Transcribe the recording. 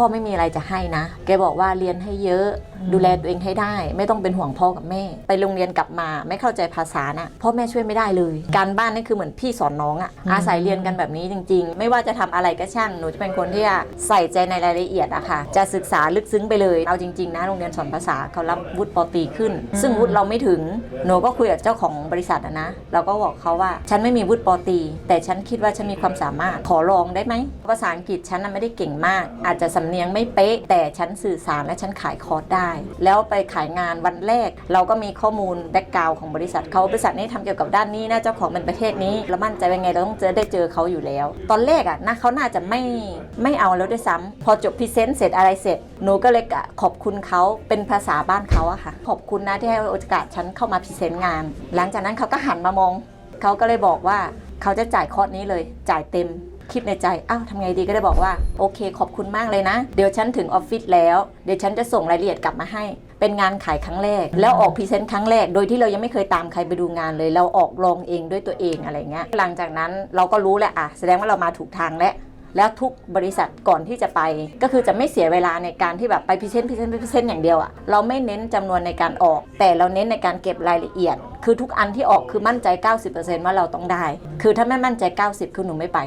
พ่อไม่มีอะไรจะให้นะ แกบอกว่าเรียนให้เยอะ ดูแลตัวเองให้ได้ ไม่ต้องเป็นห่วงพ่อกับแม่ ไปโรงเรียนกลับมาไม่เข้าใจภาษาน่ะพ่อแม่ช่วยไม่ได้เลย การบ้านนี่คือเหมือนพี่สอนน้องอะอาศัยเรียนกันแบบนี้จริง ๆ ไม่ว่าจะทำอะไรก็ช่างหนูจะเป็นคนที่จะใส่ใจในรายละเอียดอะค่ะ จะศึกษาลึกซึ้งไปเลยเอาจริงๆนะโรงเรียนสอนภาษาเขารับวุฒิปอตรีขึ้น ซึ่งวุฒิเราไม่ถึงหนูก็คุยกับเจ้าของบริษัทอะนะเราก็บอกเขาว่าฉันไม่มีวุฒิปอตรีแต่ฉันคิดว่าฉันมีความสามารถขอลองได้ไหมภาษาอังกฤษฉันน่ะไม่ได้เก่งมาก อาจจะสำเนียงไม่เป๊ะ แต่ฉันสื่อสารและฉันขายคอร์สได้ แล้วไปขายงานวันแรก เราก็มีข้อมูลแบ็กกราวของบริษัทเขาบริษัทนี้ทำเกี่ยวกับด้านนี้นะเจ้าของเป็นประเทศนี้เรามั่นใจว่าไงเราต้องเจอได้เจอเขาอยู่แล้ว ตอนแรกอะนะเขาน่าจะไม่ไม่เอาแล้วด้วยซ้ำพอจบพรีเซนต์เสร็จอะไรเสร็จหนูก็เลยขอบคุณเขาเป็นภาษาบ้านเขาอะค่ะขอบคุณนะที่ให้โอกาสฉันเข้ามาพรีเซนต์งาน หลังจากนั้นเขาก็หันมามองเขาก็เลยบอกว่าเขาจะจ่ายคอร์สนี้เลยจ่ายเต็ม คิดในใจ อ้าวทำไงดีก็ได้บอกว่า โอเค ขอบคุณมากเลยนะ เดี๋ยวฉันถึงออฟฟิศแล้ว เดี๋ยวฉันจะส่งรายละเอียดกลับมาให้ เป็นงานขายครั้งแรก แล้วออกพรีเซนต์ครั้งแรก โดยที่เรายังไม่เคยตามใครไปดูงานเลย เราออกลองเองด้วยตัวเองอะไรเงี้ย หลังจากนั้นเราก็รู้แหละอะแสดงว่าเรามาถูกทางแล้วแล้วทุกบริษัทก่อนที่จะไป ก็คือจะไม่เสียเวลาในการที่แบบไปพรีเซนต์พรีเซนต์พรีเซนต์อย่างเดียวอะเราไม่เน้นจำนวนในการออก แต่เราเน้นในการเก็บรายละเอียด คือทุกอันที่ออกคือมั่นใจ 90%ว่าเราต้องได้ คือถ้าไม่มั่นใจ 90 คือหนูไม่ไป